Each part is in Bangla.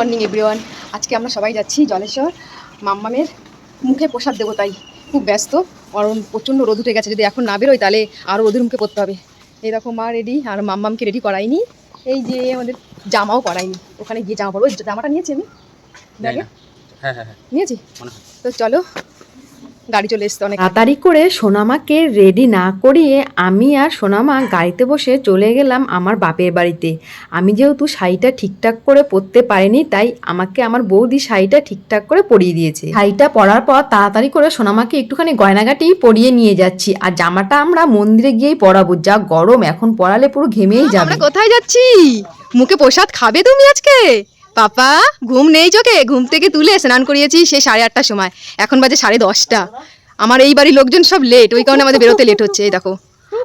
মর্নিং এভরিওয়ান আজকে আমরা সবাই যাচ্ছি জলেশ্বর মাম্মামের মুখে প্রসাদ দেবো তাই খুব ব্যস্ত। কারণ প্রচণ্ড রোদ উঠে গেছে যদি এখন না বেরোয় তাহলে আরও রোদের মুখে পড়তে হবে। এরকম মা রেডি আর মাম্মামকে রেডি করাইনি। এই যে আমাদের জামাও করাইনি। ওখানে গিয়ে জামা পড়ব ওই জামাটা নিয়েছি আমি। ব্যাগে? হ্যাঁ হ্যাঁ হ্যাঁ। নিয়েছি? তো চলো গাড়ি চলে এসছে অনেক। তাড়াতাড়ি করে সোনামাকে রেডি না করিয়ে আমি আর সোনামা গাড়িতে বসে চলে গেলাম আমার বাপের বাড়িতে। আমি যেহেতু শাড়িটা ঠিকঠাক করে পরতে পারিনি তাই আমাকে আমার বৌদি শাড়িটা ঠিকঠাক করে পরিয়ে দিয়েছে। শাড়িটা পরার পর তাড়াতাড়ি করে সোনামাকে একটুখানি গয়নাগাটি পরিয়ে নিয়ে যাচ্ছি। আর জামাটা আমরা মন্দিরে গিয়েই পরাবো যা গরম এখন পরালে পুরো ঘেমেই যাবে। কোথায় যাচ্ছি? মুখে প্রসাদ খাবে তুমি আজকে? পাপা ঘুম নেই চোখে। ঘুম থেকে তুলে স্নান করিয়েছি সেই সাড়ে আটটার সময়। এখন বাজে সাড়ে দশটা। আমার এই বাড়ির লোকজন সব লেট ওই কারণে আমাদের বেরোতে লেট হচ্ছে এই দেখো।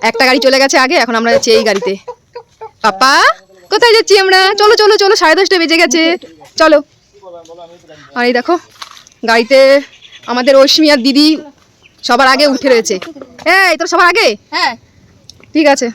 একটা গাড়ি চলে গেছে আগে এখন আমরা যাচ্ছি এই গাড়িতে। পাপা কোথায় যাচ্ছি আমরা? চলো চলো চলো সাড়ে দশটা বেজে গেছে। চলো। আর এই দেখো গাড়িতে আমাদের অশ্মি আর দিদি সবার আগে উঠে রয়েছে। এই তোর সবার আগে? হ্যাঁ। ঠিক আছে।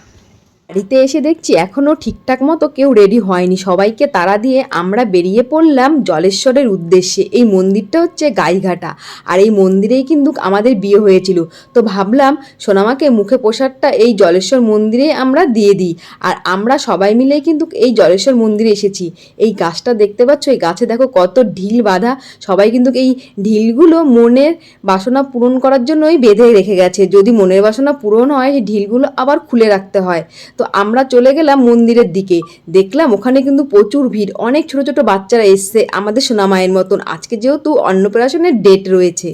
বাড়িতে এসে দেখছি এখনও ঠিকঠাক মতো কেউ রেডি হয়নি। সবাইকে তাড়া দিয়ে আমরা বেরিয়ে পড়লাম জলেশ্বরের উদ্দেশ্যে। এই মন্দিরটা হচ্ছে গাইঘাটা। আর এই মন্দিরেই কিন্তু আমাদের বিয়ে হয়েছিল। তো ভাবলাম সোনামাকে মুখে প্রসাদটা এই জলেশ্বর মন্দিরে আমরা দিয়ে দিই। আর আমরা সবাই মিলে কিন্তু এই জলেশ্বর মন্দিরে এসেছি। এই গাছটা দেখতে পাচ্ছ, এই গাছে দেখো কত ঢিল বাঁধা। সবাই কিন্তু এই ঢিলগুলো মনের বাসনা পূরণ করার জন্যই বেঁধে রেখে গেছে। যদি মনের বাসনা পূরণ হয়, সেই ঢিলগুলো আবার খুলে রাখতে হয়। তো আমরা চলে গেলাম মন্দিরের দিকে। দেখলাম ওখানে কিন্তু প্রচুর ভিড়। অনেক ছোট ছোট বাচ্চারা এসছে আমাদের সোনামায়ের মতন। আজকে যেহেতু অন্নপ্রাশনের ডেট রয়েছে।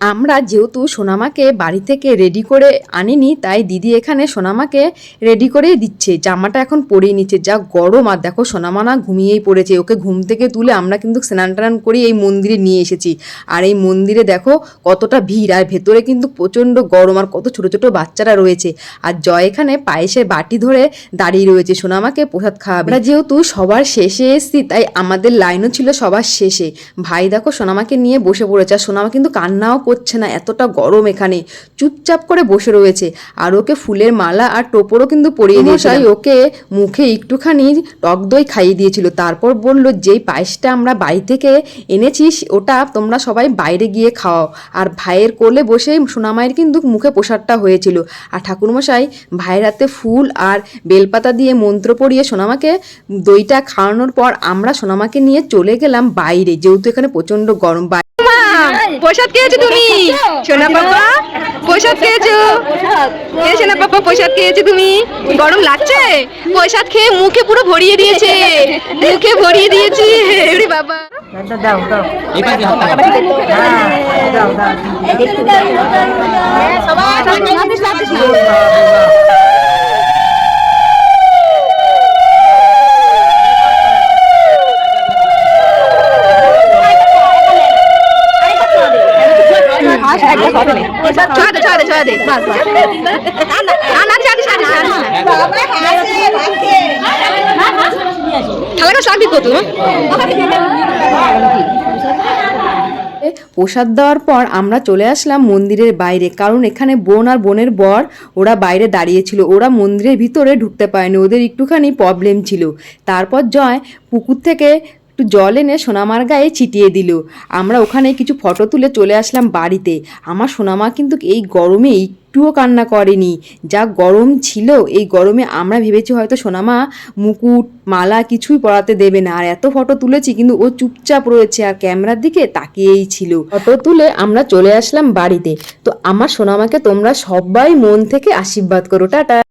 আমরা যেহেতু সোনামাকে বাড়ি থেকে রেডি করে আনিনি, তাই দিদি এখানে সোনামাকে রেডি করেই দিচ্ছে। জামাটা এখন পরেই নিচ্ছে। যা গরম, আর দেখো সোনামা না ঘুমিয়েই পড়েছে। ওকে ঘুম থেকে তুলে আমরা কিন্তু স্নান টান করে এই মন্দিরে নিয়ে এসেছি। আর এই মন্দিরে দেখো কতটা ভিড়, আর ভেতরে কিন্তু প্রচণ্ড গরম, আর কত ছোট ছোট বাচ্চারা রয়েছে। আর জয় এখানে পায়েসের বাটি ধরে দাঁড়িয়ে রয়েছে। সোনামাকে প্রসাদ খাওয়াবে। আমরা যেহেতু সবার শেষে এসেছি, তাই আমাদের লাইনও ছিল সবার শেষে। ভাই দেখো সোনামাকে নিয়ে বসে পড়েছে, আর সোনামা কিন্তু কান্নাও করছে না এতটা গরম এখানে। চুপচাপ করে বসে রয়েছে। আর ওকে ফুলের মালা আর টোপরও কিন্তু পরিয়ে দিয়েছে ওকে মুখে একটুখানি টক দই খাইয়ে দিয়েছিল। তারপর বলল যেই পায়েসটা আমরা বাড়ি থেকে এনেছিস ওটা তোমরা সবাই বাইরে গিয়ে খাও। আর ভাইয়ের কোলে বসেই সোনামায়ের কিন্তু মুখে প্রসাদটা হয়েছিল। আর ঠাকুরমশাই ভাইয়ের হাতে ফুল আর বেলপাতা দিয়ে মন্ত্র পড়িয়ে সোনামাকে দইটা খাওয়ানোর পর আমরা সোনামাকে নিয়ে চলে গেলাম বাইরে। যেহেতু এখানে প্রচণ্ড গরম প্রসাদ খেয়েছো তুমি? সোনা পাপা প্রসাদ খেয়েছো? এ সোনা পাপা প্রসাদ খেয়েছো তুমি? গরম লাগছে? প্রসাদ খেয়ে মুখে পুরো ভরিয়ে দিয়েছে। মুখে ভরিয়ে দিয়েছি। এরে বাবা। দাও দাও এই দিত প্রসাদ দেওয়ার পর আমরা চলে আসলাম মন্দিরের বাইরে, কারণ এখানে বোন আর বোনের বর, ওরা বাইরে দাঁড়িয়েছিল। ওরা মন্দিরের ভিতরে ঢুকতে পারেনি, ওদের একটুখানি প্রবলেম ছিল। তারপর জয় পুকুর থেকে একটু জল এনে সোনামার গায়ে ছিটিয়ে দিল। আমরা ওখানে কিছু ফটো তুলে চলে আসলাম বাড়িতে। আমার সোনামা কিন্তু এই গরমে একটুও কান্না করেনি। যা গরম ছিল, এই গরমে আমরা ভেবেছি হয়তো সোনামা মুকুট, মালা কিছুই পরাতে দেবে না। আর এত ফটো তুলেছি কিন্তু ও চুপচাপ রয়েছে আর ক্যামেরার দিকে তাকিয়েই ছিল। ফটো তুলে আমরা চলে আসলাম বাড়িতে। তো আমার সোনামাকে তোমরা সবাই মন থেকে আশীর্বাদ করো। টাটা।